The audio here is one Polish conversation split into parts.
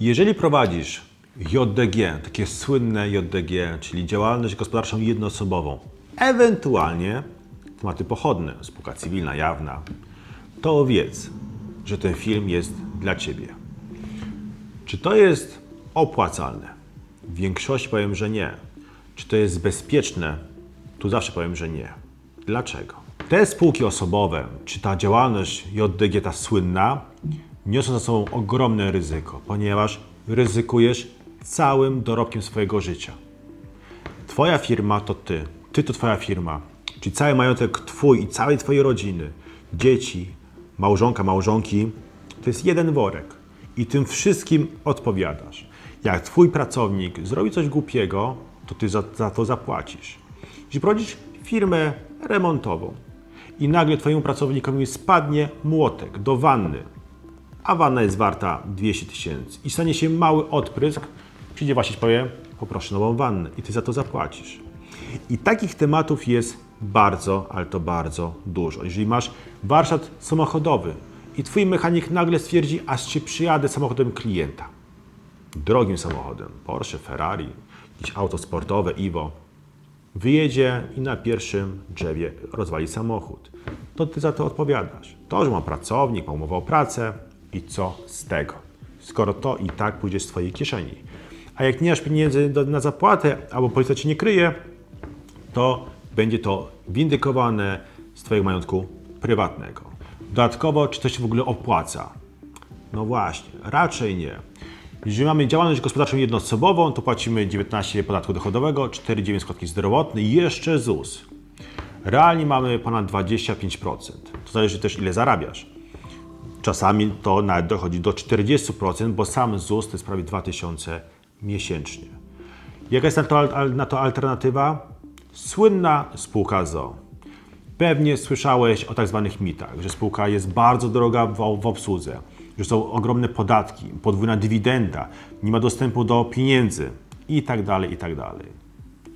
Jeżeli prowadzisz JDG, takie słynne JDG, czyli działalność gospodarczą jednoosobową, ewentualnie tematy pochodne, spółka cywilna, jawna, to wiedz, że ten film jest dla Ciebie. Czy to jest opłacalne? W większości powiem, że nie. Czy to jest bezpieczne? Tu zawsze powiem, że nie. Dlaczego? Te spółki osobowe, czy ta działalność JDG, ta słynna, niosą za sobą ogromne ryzyko, ponieważ ryzykujesz całym dorobkiem swojego życia. Twoja firma to ty, ty to twoja firma, czyli cały majątek twój i całej twojej rodziny, dzieci, małżonka, małżonki, to jest jeden worek i tym wszystkim odpowiadasz. Jak twój pracownik zrobi coś głupiego, to ty za, za to zapłacisz. Jeśli prowadzisz firmę remontową i nagle twojemu pracownikowi spadnie młotek do wanny, a wanna jest warta 200 tysięcy i stanie się mały odprysk, przyjdzie właściciel i powie, poproszę nową wannę i ty za to zapłacisz. I takich tematów jest bardzo, ale to bardzo dużo. Jeżeli masz warsztat samochodowy i twój mechanik nagle stwierdzi, aż ci przyjadę samochodem klienta, drogim samochodem, Porsche, Ferrari, jakieś auto sportowe, Iwo, wyjedzie i na pierwszym drzewie rozwali samochód. To ty za to odpowiadasz. To, że ma pracownik, ma umowę o pracę i co z tego? Skoro to i tak pójdzie z twojej kieszeni. A jak nie masz pieniędzy na zapłatę, albo policja cię nie kryje, to będzie to windykowane z twojego majątku prywatnego. Dodatkowo, czy to się w ogóle opłaca? No właśnie, raczej nie. Jeżeli mamy działalność gospodarczą jednoosobową, to płacimy 19 podatku dochodowego, 4,9 składki zdrowotnej i jeszcze ZUS. Realnie mamy ponad 25%. To zależy też ile zarabiasz. Czasami to nawet dochodzi do 40%, bo sam ZUS to jest prawie 2000 miesięcznie. Jaka jest na to, na to alternatywa? Słynna spółka ZO. Pewnie słyszałeś o tak zwanych mitach, że spółka jest bardzo droga w, w obsłudze, że są ogromne podatki, podwójna dywidenda, nie ma dostępu do pieniędzy i tak dalej, i tak dalej.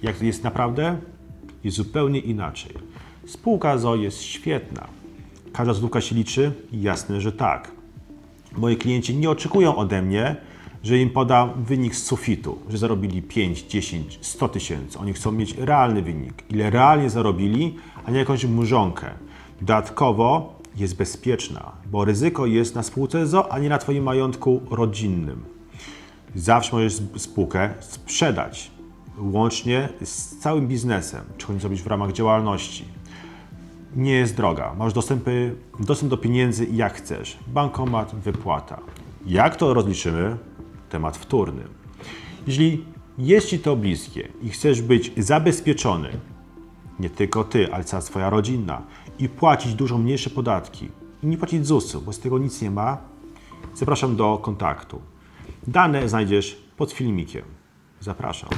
Jak to jest naprawdę? Jest zupełnie inaczej. Spółka ZO jest świetna. Każda złotówka się liczy? Jasne, że tak. Moi klienci nie oczekują ode mnie, że im poda wynik z sufitu, że zarobili 5, 10, 100 tysięcy. Oni chcą mieć realny wynik, ile realnie zarobili, a nie jakąś mrzonkę. Dodatkowo jest bezpieczna, bo ryzyko jest na spółce ZO, a nie na Twoim majątku rodzinnym. Zawsze możesz spółkę sprzedać, łącznie z całym biznesem, czy chcesz zrobić w ramach działalności nie jest droga. Masz dostępy, dostęp do pieniędzy jak chcesz. Bankomat, wypłata. Jak to rozliczymy? Temat wtórny. Jeżeli jest Ci to bliskie i chcesz być zabezpieczony, nie tylko Ty, ale cała Twoja rodzina i płacić dużo mniejsze podatki i nie płacić ZUS-u, bo z tego nic nie ma, zapraszam do kontaktu. Dane znajdziesz pod filmikiem. Zapraszam.